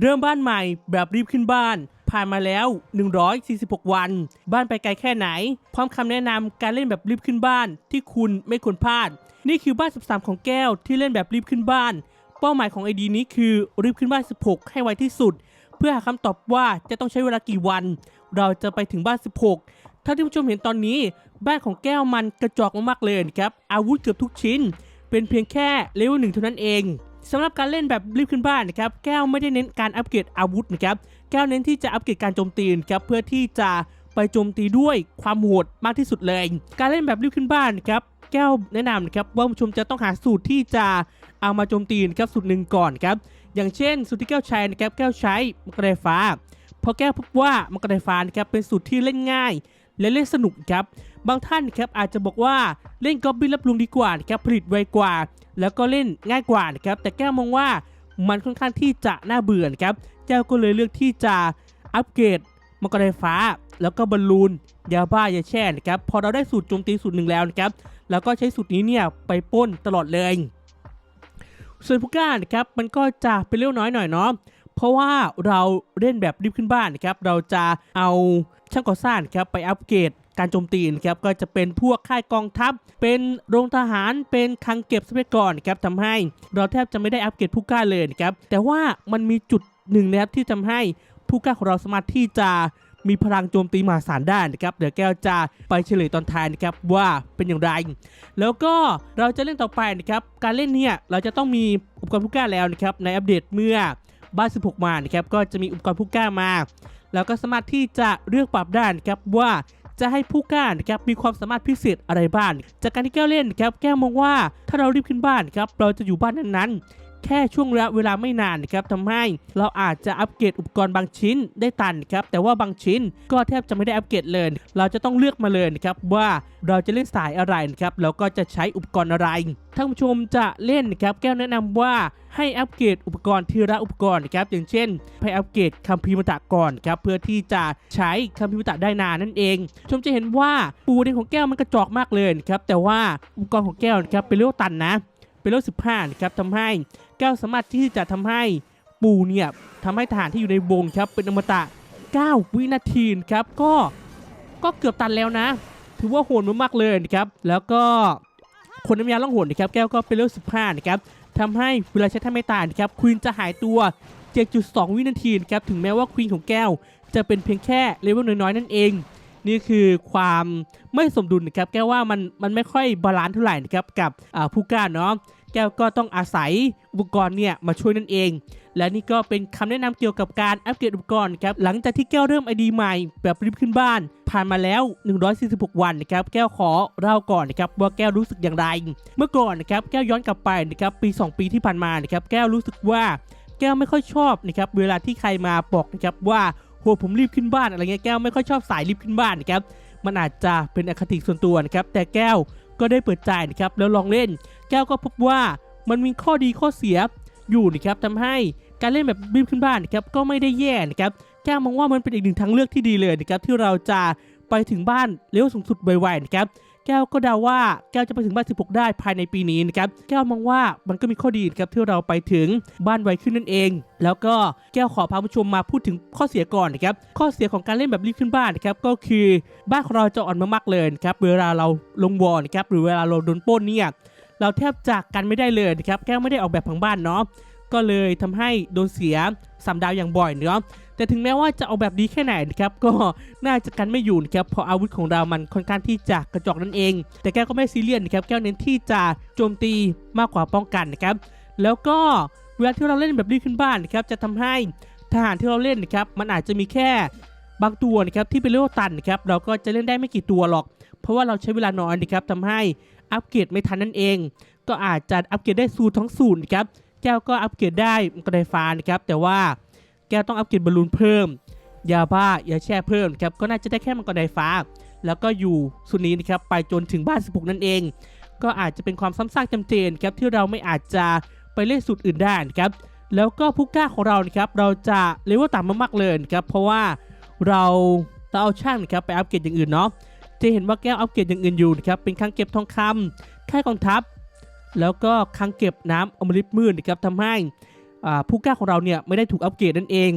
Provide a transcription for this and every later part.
เริ่มบ้านใหม่แบบรีบขึ้นบ้าน ผ่านมาแล้ว 146 วัน บ้านไปไกลแค่ไหน พร้อมคำแนะนำการเล่นแบบรีบขึ้นบ้านที่คุณไม่ควรพลาด นี่คือบ้าน 13 ของแก้วที่เล่นแบบรีบขึ้นบ้าน เป้าหมายของไอดีนี้คือรีบขึ้นบ้าน 16 ให้ไวที่สุด เพื่อหาคำตอบว่าจะต้องใช้เวลากี่วัน เราจะไปถึงบ้าน 16ถ้าที่ผู้ชมเห็นตอนนี้ บ้านของแก้วมันกระจอกมากๆเลยครับอาวุธเกือบทุกชิ้น เป็นเพียงแค่เลเวลหนึ่งเท่านั้นเอง สำหรับการเล่นแบบรีบขึ้นบ้านนะครับแก้วไม่ได้เน้นการอัปเกรดอาวุธนะครับแก้วเน้นที่จะอัปเกรดการโจมตีนะครับเพื่อที่จะไปโจมตีด้วยความโหดมากที่สุดเลย การเล่นแบบรีบขึ้นบ้านนะครับแก้วแนะนำนะครับว่าผู้ชมจะต้องหาสูตรที่จะเอามาโจมตีนะครับสูตรหนึ่งก่อนครับอย่างเช่น สูตรที่แก้วใช้นะครับแก้วใช้มังกรไฟฟ้าเพราะแก้วพบว่ามังกรไฟฟ้านะครับเป็นสูตรที่เล่นง่าย และเล่นสนุกครับ บางท่านครับอาจจะบอกว่าเล่นกอบบินรับลุงดีกว่าครับผลิตไวกว่า แล้วก็เล่นง่ายกว่านะครับแต่แก้วมองว่ามันค่อนข้างที่จะน่าเบื่อครับแก้วก็เลยเลือกที่จะอัปเกรดมังกรไฟฟ้า แล้วก็บอลลูนยาบ้ายาแช่นะครับพอเราได้สูตรโจมตีสูตรหนึ่งแล้วนะครับแล้วก็ใช้สูตรนี้เนี่ยไปป้นตลอดเลยส่วนผู้กล้านะครับมันก็จะเป็นเร็วน้อยหน่อยเนาะเพราะว่าเราเล่นแบบรีบขึ้นบ้านนะครับเราจะเอา ช่างก่อสร้างครับไปอัปเกรดการโจมตีนะครับก็จะเป็นพวกค่ายกองทัพ เป็นโรงทหารเป็นคลังเก็บทรัพยากรนครับทำให้เราแทบจะไม่ได้อัปเกรดผู้กล้าเลยนะครับแต่ว่ามันมีจุดหนึ่งนะครับที่ทำให้ผู้กล้าของเราสามารถที่จะมีพลังโจมตีมหาศาลได้นะครับเดี๋ยวแก้วจะไปเฉลยตอนท้ายนะครับว่าเป็นอย่างไร แล้วก็เราจะเล่นต่อไปนะครับการเล่นเนี่ยเราจะต้องมีอุปกรณ์ผู้กล้าแล้วนะครับในอัปเดตเมื่อบ้าน16 มานะครับก็จะมีอุปกรณ์ผู้กล้ามา แล้วก็สามารถที่จะเลือกปรับได้นะครับว่าจะให้ผู้ก้านครับมีความสามารถพิเศษอะไรบ้างจากการที่แก้วเล่นครับแก้วมองว่าถ้าเรารีบขึ้นบ้านครับเราจะอยู่บ้านนั้นๆ แค่ช่วงระยะเวลาไม่นานนะครับทำให้เราอาจจะอัปเกรดอุปกรณ์บางชิ้นได้ตันนะครับแต่ว่าบางชิ้นก็แทบจะไม่ได้อัปเกรดเลย เราจะต้องเลือกมาเลยนะครับว่าเราจะเล่นสายอะไรนะครับแล้วก็จะใช้อุปกรณ์อะไรท่านผู้ชมจะเล่นนะครับแก้วแนะนำว่าให้อัปเกรดอุปกรณ์ทีละอุปกรณ์นะครับอย่างเช่นให้อัปเกรดคัมภีร์มตะก่อนครับเพื่อที่จะใช้คัมภีร์มตะได้นานนั่นเอง ชมจะเห็นว่าปูในของแก้วมันกระจอกมากเลยนะครับแต่ว่าอุปกรณ์ของแก้วนะครับเป็นเรื่องตันนะเป็นเลข15นะครับทำให้ ก้วสามารถที่จะทำให้ปูเนี่ยทำให้ทหารที่อยู่ในวงครับเป็นอมตะ 9 วินาทีนครับก็ก็เกือบตันแล้วนะ ถือว่าโหดมากๆเลยนะครับ แล้วก็คนน้ำยาล่องหนนะครับ แก้วก็เป็นเลข15 นะครับทำให้เวลาใช้ท่าไม่ตายนะครับควีนจะหายตัว 7.2 วินาทีนครับ ถึงแม้ว่าควีนของแก้ว จะเป็นเพียงแค่เลเวลน้อยๆ นั่นเอง นี่คือความไม่สมดุลนะครับ แก้วว่ามันมันไม่ค่อยบาลานซ์เท่าไหร่นะครับกับผู้กล้าเนาะ แก้วก็ต้องอาศัยอุปกรณ์เนี่ยมาช่วยนั่นเอง และนี่ก็เป็นคำแนะนำเกี่ยวกับการอัปเกรดอุปกรณ์ครับหลังจากที่แก้วเริ่มไอดีใหม่แบบรีบขึ้นบ้าน ผ่านมาแล้ว 146 วันนะครับแก้วขอเล่าก่อนนะครับว่าแก้วรู้สึกอย่างไร เมื่อก่อนนะครับแก้วย้อนกลับไปนะครับปี 2 ปีที่ผ่านมานะครับแก้วรู้สึกว่าแก้วไม่ค่อยชอบนะครับเวลาที่ใครมาบอกนะครับว่าโหผมรีบขึ้นบ้านอะไรเงี้ยแก้วไม่ค่อยชอบสายรีบขึ้นบ้านนะครับมันอาจจะเป็นอคติส่วนตัวนะครับแต่แก้ว ก็ได้เปิดใจนะครับแล้วลองเล่น แก้วก็พบว่ามันมีข้อดีข้อเสียอยู่นะครับทำให้การเล่นแบบบีบขึ้นบ้านนะครับก็ไม่ได้แย่นะครับแก้วมองว่ามันเป็นอีกหนึ่งทางเลือกที่ดีเลยนะครับที่เราจะไปถึงบ้านเร็วสูงสุดไวๆนะครับ แก้วก็เดาว่าแก้วจะไปถึงบ้าน 16 ได้ภายในปีนี้นะครับแก้วมองว่ามันก็มีข้อดีนะครับที่เราไปถึงบ้านไวขึ้นนั่นเอง แล้วก็แก้วขอพาผู้ชมมาพูดถึงข้อเสียก่อนนะครับข้อเสียของการเล่นแบบรีบขึ้นบ้านนะครับก็คือบ้านของเราจะอ่อนมากๆเลยนะครับเวลาเราลงวอลนะครับหรือเวลาเราโดนป้นเนี่ยเราแทบจะกันไม่ได้เลยนะครับแก้วไม่ได้ออกแบบผังบ้านเนาะก็เลยทำให้โดนเสียสามดาวอย่างบ่อยเนาะ แต่ถึงแม้ว่าจะเอาแบบดีแค่ไหนนะครับก็น่าจะกันไม่อยู่นะครับเพราะอาวุธของเรามันค่อนข้างที่จะกระจอกนั่นเอง แต่แก้วก็ไม่ซีเรียสนะครับแก้วเน้นที่จะโจมตีมากกว่าป้องกันนะครับแล้วก็เวลาที่เราเล่นแบบรีขึ้นบ้านนะครับจะทำให้ทหารที่เราเล่นนะครับมันอาจจะมีแค่บางตัวนะครับที่เป็นเลเวลตันนะครับเราก็จะเล่นได้ไม่กี่ตัวหรอก เพราะว่าเราใช้เวลาน้อยนะครับทำให้อัปเกรดไม่ทันนั่นเอง ก็อาจจะอัปเกรดได้สูตรทั้งสูตรนะครับแก้วก็อัปเกรดได้กระไดฟ้านะครับแต่ว่า แกต้องอัปเกรดบอลลูนเพิ่ม ยาบ้ายาแช่เพิ่มครับก็น่าจะได้แค่มังกรไดฟ้า แล้วก็อยู่สุนีนะครับไปจนถึงบ้าน 16 นั่นเอง ก็อาจจะเป็นความซ้ำซากจำเจนครับที่เราไม่อาจจะไปเล่นสูตรอื่นได้นะครับแล้วก็ผู้กล้าของเรานะครับเราจะเลเวลต่ำมากๆเลยนะครับเพราะว่าเราเราเอาช่างนะครับไปอัปเกรดอย่างอื่นเนาะจะเห็นว่าแก้วอัปเกรดอย่างอื่นอยู่นะครับเป็นคังเก็บทองคำค่ายกองทัพ แล้วก็คังเก็บน้ำอมฤตมืดนะครับทำให้ ผู้กล้าของเราเนี่ยไม่ได้ถูกอัปเกรดนั่นเอง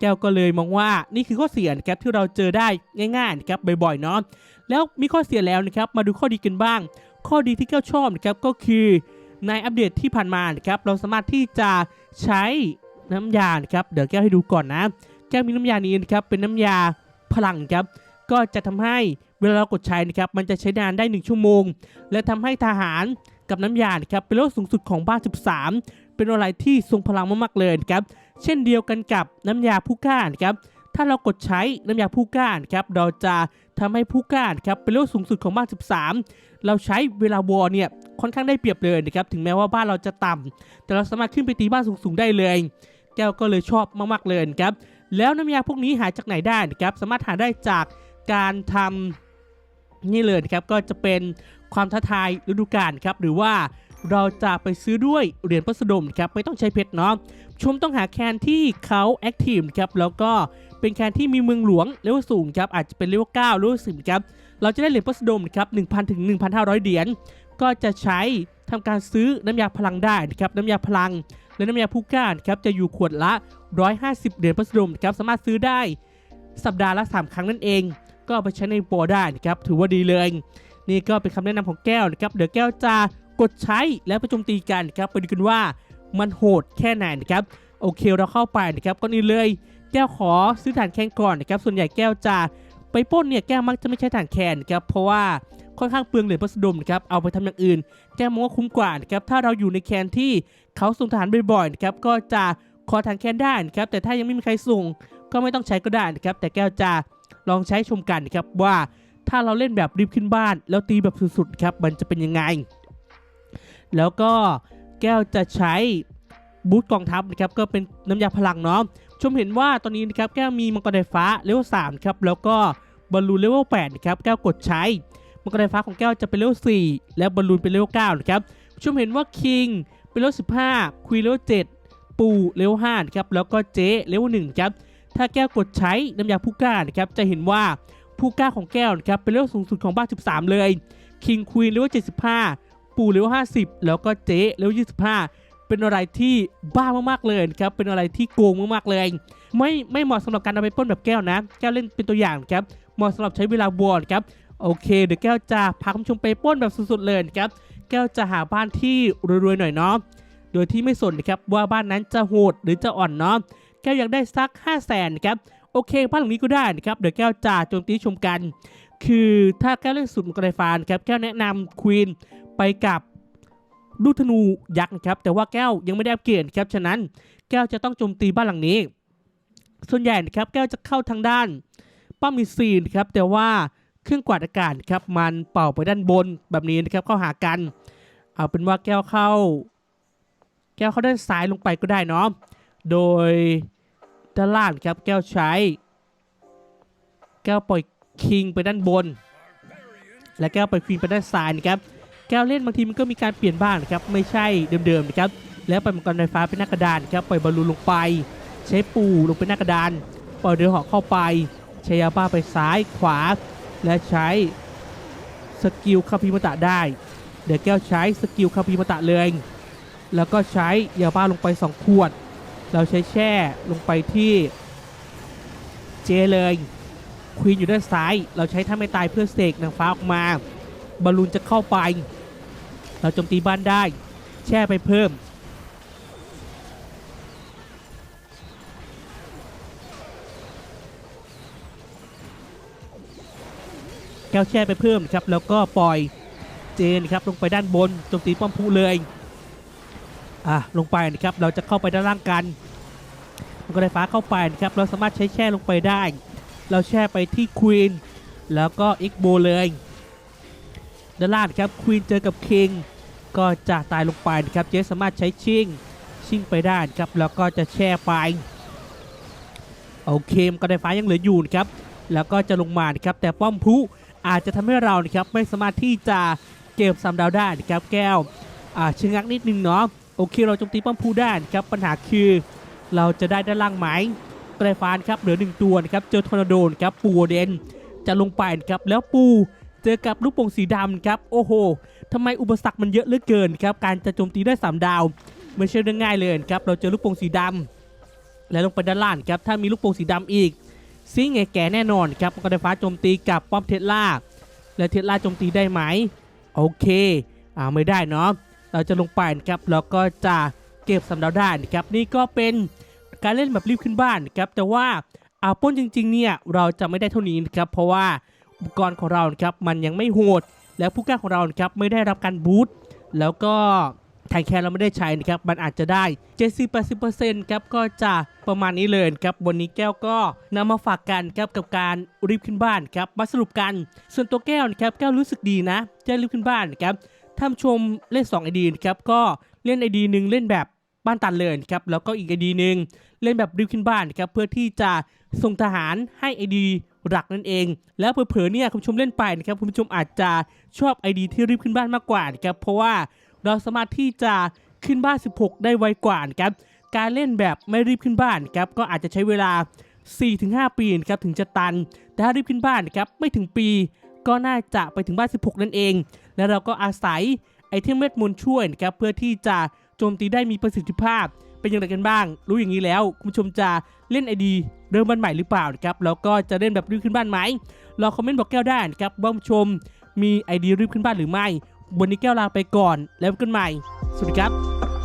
แก้วก็เลยมองว่านี่คือข้อเสียนะครับที่เราเจอได้ง่ายๆนะครับบ่อยๆเนาะแล้วมีข้อเสียแล้วนะครับมาดูข้อดีกันบ้าง ข้อดีที่แก้วชอบนะครับก็คือในอัปเดตที่ผ่านมานะครับเราสามารถที่จะใช้น้ำยานะครับเดี๋ยวแก้วให้ดูก่อนนะ แก้วมีน้ำยานี้นะครับเป็นน้ำยาพลังครับก็จะทำให้เวลาเรากดใช้นะครับมันจะใช้นานได้ 1 ชั่วโมง และทำให้ทหารกับน้ำยานะครับเป็นโลกสูงสุดของบ้าน 13 เป็นอะไรที่ทรงพลังมากๆเลยครับ เช่นเดียวกันกับน้ำยาผู้ก้านครับ ถ้าเรากดใช้น้ำยาผู้ก้านครับ เราจะทำให้ผู้ก้านครับเป็นโลกสูงสุดของบ้าน 13 เราใช้เวลาวอเนี่ยค่อนข้างได้เปรียบเลยนะครับ ถึงแม้ว่าบ้านเราจะต่ำแต่เราสามารถขึ้นไปตีบ้านสูงๆได้เลย แก้วก็เลยชอบมากๆเลยครับ แล้วน้ำยาพวกนี้หาจากไหนได้นะครับ สามารถหาได้จากการทำนี่เลยครับ ก็จะเป็นความท้าทายฤดูกาลครับ หรือว่า เราจะไปซื้อด้วยเหรียญพัสดุครับไม่ต้องใช้เพชรเนาะชมต้องหาแคนที่เขาแอคทีฟครับแล้วก็เป็นแคนที่มีเมืองหลวงเลเวลสูงครับอาจจะเป็นเลเวล9เลเวล10ครับเราจะได้เหรียญพัสดุครับ1,000ถึง1,500เหรียญก็จะใช้ทำการซื้อน้ำยาพลังได้นะครับน้ำยาพลัง และน้ำยาผู้ก้าครับจะอยู่ขวดละ 150 เหรียญพัสดุครับสามารถซื้อได้สัปดาห์ละ 3 ครั้งนั่นเอง ก็ไปใช้ในโปรได้นะครับถือว่าดีเลย นี่ก็เป็นคำแนะนำของแก้วนะครับเดี๋ยวแก้วจะ กดใช้แล้วไปโจมตีกันครับไปดูกันว่ามันโหดแค่ไหนนะครับโอเคเราเข้าไปนะครับก็นี่เลยแก้วขอซื้อฐานแคนก่อนนะครับส่วนใหญ่แก้วจะไปป้นเนี่ยแก้วมักจะไม่ใช้ฐานแคนครับเพราะว่าค่อนข้างเปลืองเหรียญพัสดุนะครับเอาไปทำอย่างอื่น แก้วมองว่าคุ้มกว่านะครับถ้าเราอยู่ในแคนที่เขาส่งฐานบ่อยๆนะครับก็จะขอฐานแคนได้นะครับแต่ถ้ายังไม่มีใครส่งก็ไม่ต้องใช้ก็ได้นะครับแต่แก้วจะลองใช้ชมกันนะครับว่าถ้าเราเล่นแบบรีบขึ้นบ้าน แล้วตีแบบสุดๆครับมันจะเป็นยังไง แล้วก็แก้วจะใช้บูทกองทัพนะครับก็เป็นน้ำยาพลังเนาะชมเห็นว่าตอนนี้นะครับแก้วมีมังกรไฟฟ้าเลเวล3ครับแล้วก็บอลลูนเลเวล8นะครับแก้วกดใช้มังกรไฟฟ้าของแก้วจะเป็นเลเวล4และบอลลูนเป็นเลเวล9นะครับชมเห็นว่าคิงเป็นเลเวล15ควีนเลเวล7ปูเลเวล5นะครับแล้วก็เจเลเวล1ครับถ้าแก้วกดใช้น้ำยาผู้กล้านะครับจะเห็นว่าผู้กล้าของแก้วนะครับเป็นเลเวลสูงสุดของบ้าน13 เลยคิงควีนเลเวล75 ปูเลเวล50 แล้วก็เจ๊เลเวล25 เป็นอะไรที่บ้ามากๆเลยครับ เป็นอะไรที่โกงมากๆเลย ไม่ไม่เหมาะสำหรับการเอาไปป้นแบบแก้วนะ แก้วเล่นเป็นตัวอย่างครับ เหมาะสำหรับใช้เวลาบอลครับ โอเค เดี๋ยวแก้วจะพาคุณผู้ชมไปป้นแบบสุดๆเลยครับ แก้วจะหาบ้านที่รวยๆหน่อยเนาะ โดยที่ไม่สนนะครับว่าบ้านนั้นจะโหดหรือจะอ่อนเนาะ แก้วอยากได้สัก 5 0 0แสนครับ โอเค บ้านหลังนี้ก็ได้นะครับ เดี๋ยวแก้วจะโจมตีชมกันคือถ้าแก้วเล่นสุดมังกรไฟฟ้านครับแก้วแนะนำควีน ไปกับลูกธนูยักษ์นะครับ แต่ว่าแก้วยังไม่ได้อัปเกรดครับฉะนั้นแก้วจะต้องโจมตีบ้านหลังนี้ ส่วนใหญ่นะครับแก้วจะเข้าทางด้านป้อมมีซีนครับแต่ว่าเครื่องกวาดอากาศครับมันเป่าไปด้านบนแบบนี้นะครับเข้าหากัน เอาเป็นว่าแก้วเข้า แก้วเข้าด้านซ้ายลงไปก็ได้เนาะโดยด้านล่างครับแก้วใช้ แก้วปล่อยคิงไปด้านบน และแก้วปล่อยควีนไปด้านซ้ายนะครับ แก้วเล่นบางทีมันก็มีการเปลี่ยนบ้างนะครับไม่ใช่เดิมๆนะครับแล้วปล่อยมังกรไฟฟ้าเป็นหน้ากระดานครับปล่อยบอลลูนลงไป ใช้ปูลงไปหน้ากระดาน ปล่อยเดือหอกเข้าไป ใช้ยาบ้าไปซ้ายขวา และใช้สกิลคาพิมตะได้เดี๋ยวแก้วใช้สกิลคาพิมตะเลยแล้วก็ใช้ยาบ้าลงไป 2 ขวด เราใช้แช่ลงไปที่เจเลยควีนอยู่ด้านซ้าย เราใช้ท่าไม่ตายเพื่อเสกนางฟ้าออกมาบอลลูนจะเข้าไป เราโจมตีบ้านได้ แช่ไปเพิ่ม แก้วแช่ไปเพิ่มครับ แล้วก็ปล่อยเจนครับลงไปด้านบนโจมตีป้อมผู้เลยอะลงไปนะครับเราจะเข้าไปด้านล่างกันมังกรไฟฟ้าเข้าไปนะครับเราสามารถใช้แช่ลงไปได้ เราแช่ไปที่ควีนแล้วก็อ็กโบเลย ด้านล่างครับควีนเจอกับคิงก็จะตายลงไปนะครับเจสสามารถใช้ชิงชิงไปได้ครับแล้วก็จะแช่ไปโอเคมังกรไฟฟ้ายังเหลืออยู่นะครับแล้วก็จะลงมานครับแต่ป้อมผู้อาจจะทำให้เรานะครับไม่สามารถที่จะเก็บซ้ำดาวได้นะครับแก้วชะงักนิดนึงเนาะโอเคเราโจมตีป้อมพูได้ครับปัญหาคือเราจะได้ด้านล่างไหมไกรฟานครับเหลือหนึ่งตัวนะครับเจอทอร์นาโดนครับปูเดนจะลงไปครับแล้วปู เจอกับลูกโป่งสีดำครับโอ้โหทำไมอุปสรรคมันเยอะเหลือเกินครับการจะโจมตีได้ 3 ดาว ไม่ใช่เรื่องง่ายเลยครับเราเจอลูกโป่งสีดำและลงไปด้านล่างครับถ้ามีลูกโป่งสีดำอีกซิงไงแก่แน่นอนครับก็ได้ฟ้าโจมตีกับป้อมเทสลาและเทสลาโจมตีได้ไหมโอเคอ่าไม่ได้เนาะเราจะลงไปครับแล้วก็จะเก็บสำเนาได้นะครับนี่ก็เป็นการเล่นแบบรีบขึ้นบ้านครับแต่ว่าอาป้นจริงๆเนี่ยเราจะไม่ได้เท่านี้ครับเพราะว่า อุปกรณ์ของเราครับมันยังไม่โหด แล้วผู้กล้าของเราครับไม่ได้รับการบูตแล้วก็ไทยแคร์เราไม่ได้ใช้นะครับ มันอาจจะได้ 70-80%ครับ ก็จะประมาณนี้เลยครับ วันนี้แก้วก็นำมาฝากกันครับกับการรีบขึ้นบ้านครับ มาสรุปกัน ส่วนตัวแก้วนะครับ แก้วรู้สึกดีนะจะรีบขึ้นบ้านนะครับท่านชมเล่น2 ID นะครับ ก็เล่น ID หนึ่งเล่นแบบบ้านตันเลยนะครับ แล้วก็อีก ID หนึ่งเล่นแบบรีบขึ้นบ้านนะครับ เพื่อที่จะส่งทหารให้ ID หลักนั่นเอง แล้วเผลอๆเนี่ยคุณผู้ชมเล่นไปนะครับคุณผู้ชมอาจจะชอบ ID ที่รีบขึ้นบ้านมากกว่านะครับเพราะว่าเราสามารถที่จะขึ้นบ้าน 16 ได้ไวกว่านะครับการเล่นแบบไม่รีบขึ้นบ้านครับก็อาจจะใช้เวลา 4-5 ปีนะครับถึงจะตัน แต่ถ้ารีบขึ้นบ้านนะครับไม่ถึงปีก็น่าจะไปถึงบ้าน 16 นั่นเอง แล้วเราก็อาศัยไอเทมเวทมนต์ช่วยนะครับเพื่อที่จะโจมตีได้มีประสิทธิภาพ เป็นอย่างไรกันบ้าง รู้อย่างนี้แล้ว คุณผู้ชมจะเล่นไอดีเริ่มบ้านใหม่หรือเปล่านะครับแล้วก็จะเล่นแบบรีบขึ้นบ้านไหมรอคอมเมนต์บอกแก้วได้นะครับว่าคุณผู้ชมมีไอดีรีบขึ้นบ้านหรือไม่วันนี้แก้วลาไปก่อนแล้วพบกันใหม่ สวัสดีครับ